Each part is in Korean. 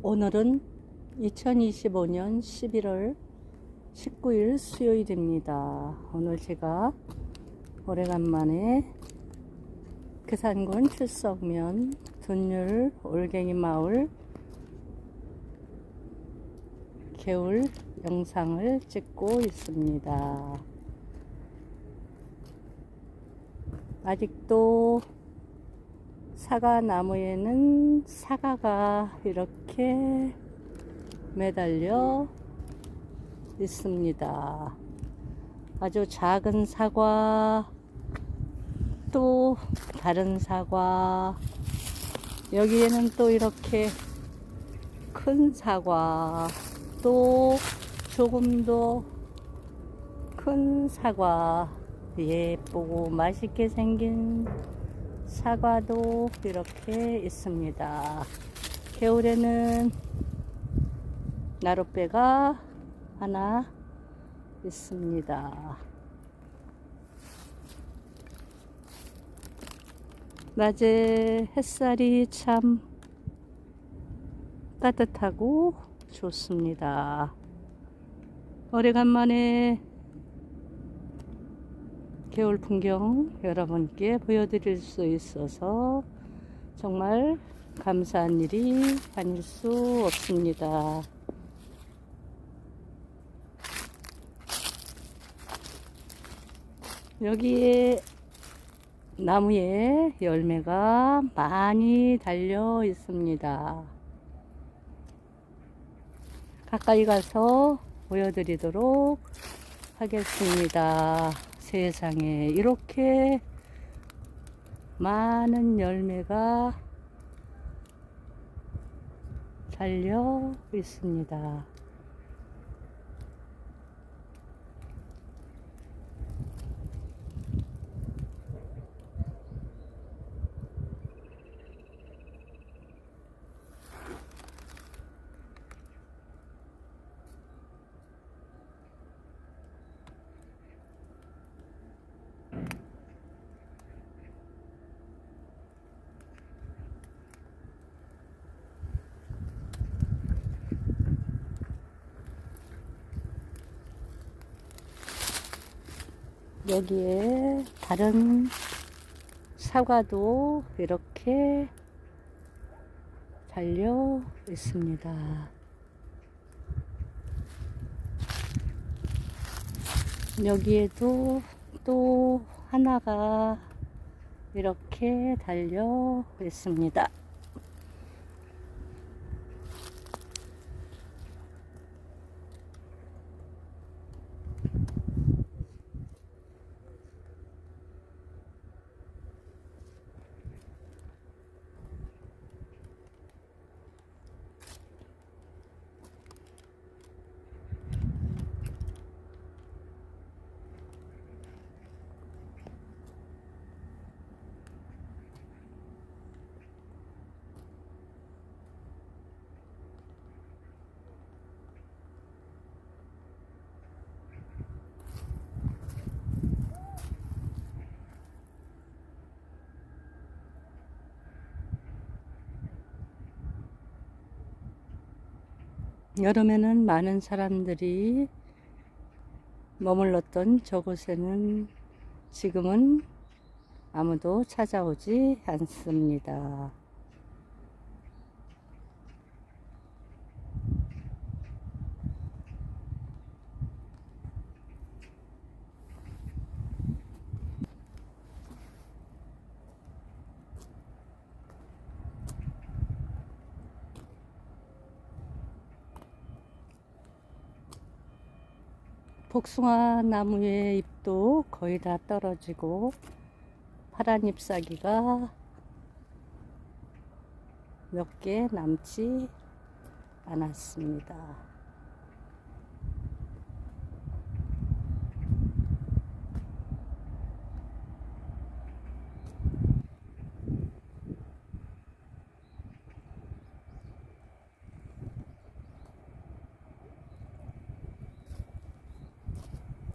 오늘은 2025년 11월 19일 수요일입니다. 오늘 제가 오래간만에 계산군 출석면 둔율 올갱이 마을 개울 영상을 찍고 있습니다. 아직도 사과 나무에는 사과가 이렇게 매달려 있습니다. 아주 작은 사과, 또 다른 사과, 여기에는 또 이렇게 큰 사과, 또 조금 더 큰 사과, 예쁘고 맛있게 생긴 사과도 이렇게 있습니다. 겨울에는 나룻배가 하나 있습니다. 낮에 햇살이 참 따뜻하고 좋습니다. 오래간만에 겨울 풍경 여러분께 보여드릴 수 있어서 정말 감사한 일이 아닐 수 없습니다. 여기에 나무에 열매가 많이 달려 있습니다. 가까이 가서 보여드리도록 하겠습니다. 세상에 이렇게 많은 열매가 달려 있습니다. 여기에 다른 사과도 이렇게 달려 있습니다. 여기에도 또 하나가 이렇게 달려 있습니다. 여름에는 많은 사람들이 머물렀던 저곳에는 지금은 아무도 찾아오지 않습니다. 복숭아 나무의 잎도 거의 다 떨어지고 파란 잎사귀가 몇 개 남지 않았습니다.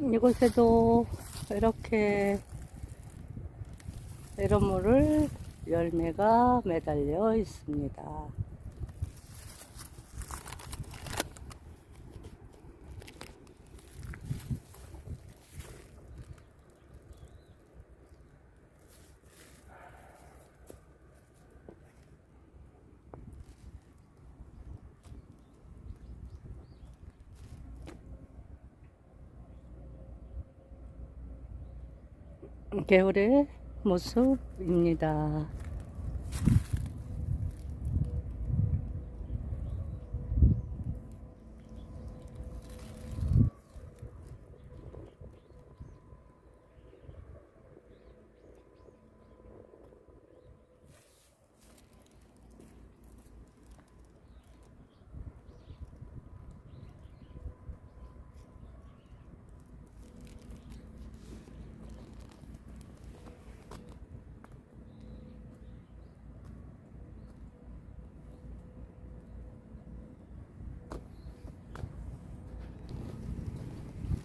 이곳에도 이렇게 에러모를 열매가 매달려 있습니다. 개울의 모습입니다.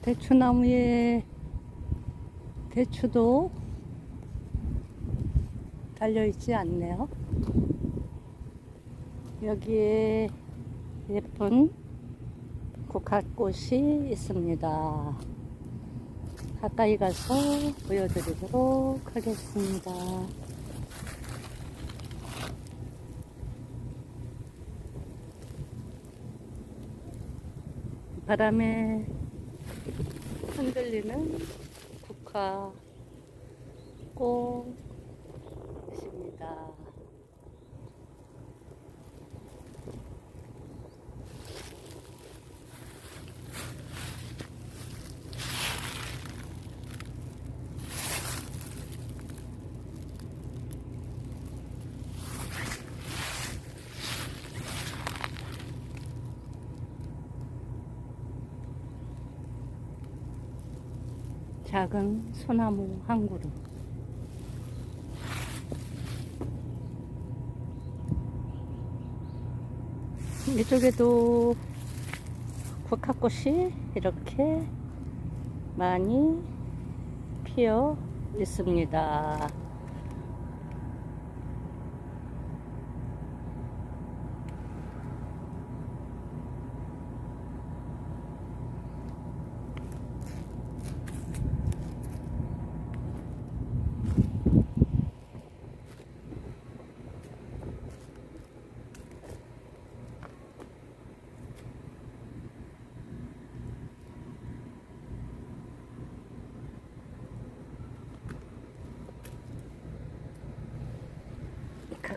대추나무에 대추도 달려있지 않네요. 여기에 예쁜 국화꽃이 있습니다. 가까이 가서 보여드리도록 하겠습니다. 바람에 흔들리는 국화. 꽃입니다. 작은 소나무 한 그루. 이쪽에도 국화꽃이 이렇게 많이 피어 있습니다.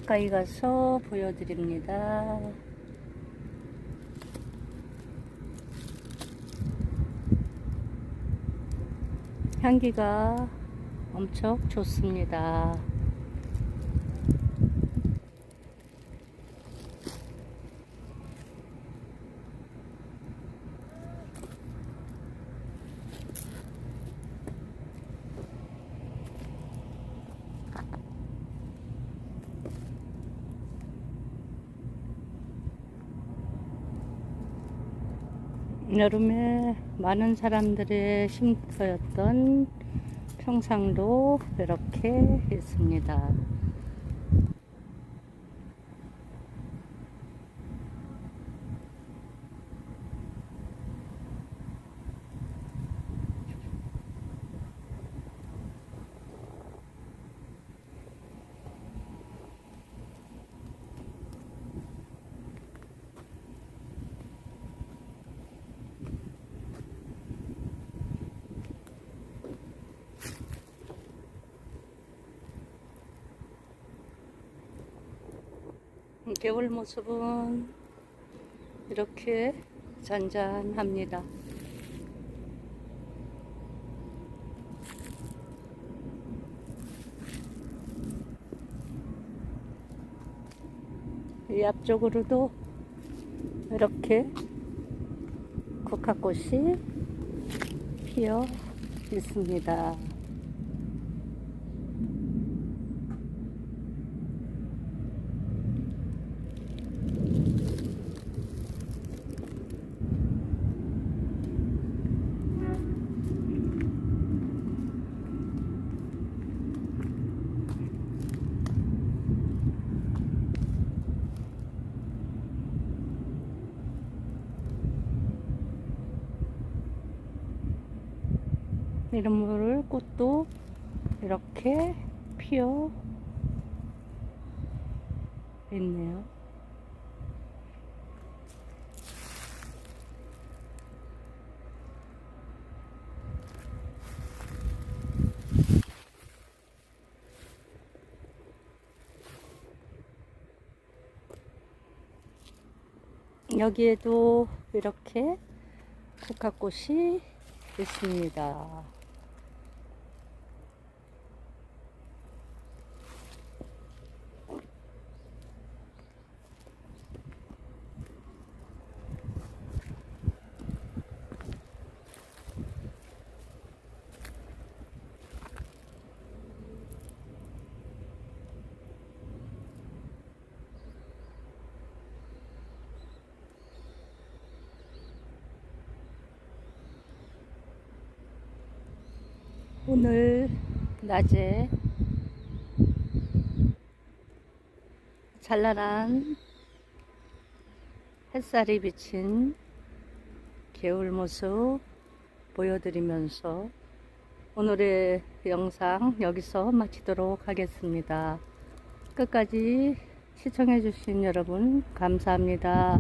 가까이 가서 보여드립니다. 향기가 엄청 좋습니다. 여름에 많은 사람들의 쉼터였던 평상도 이렇게 있습니다. 겨울 모습은 이렇게 잔잔합니다. 이 앞쪽으로도 이렇게 국화꽃이 피어 있습니다. 이런 물을 꽃도 이렇게 피어 있네요. 여기에도 이렇게 국화꽃이 있습니다. 오늘 낮에 찬란한 햇살이 비친 개울 모습 보여드리면서 오늘의 영상 여기서 마치도록 하겠습니다. 끝까지 시청해주신 여러분 감사합니다.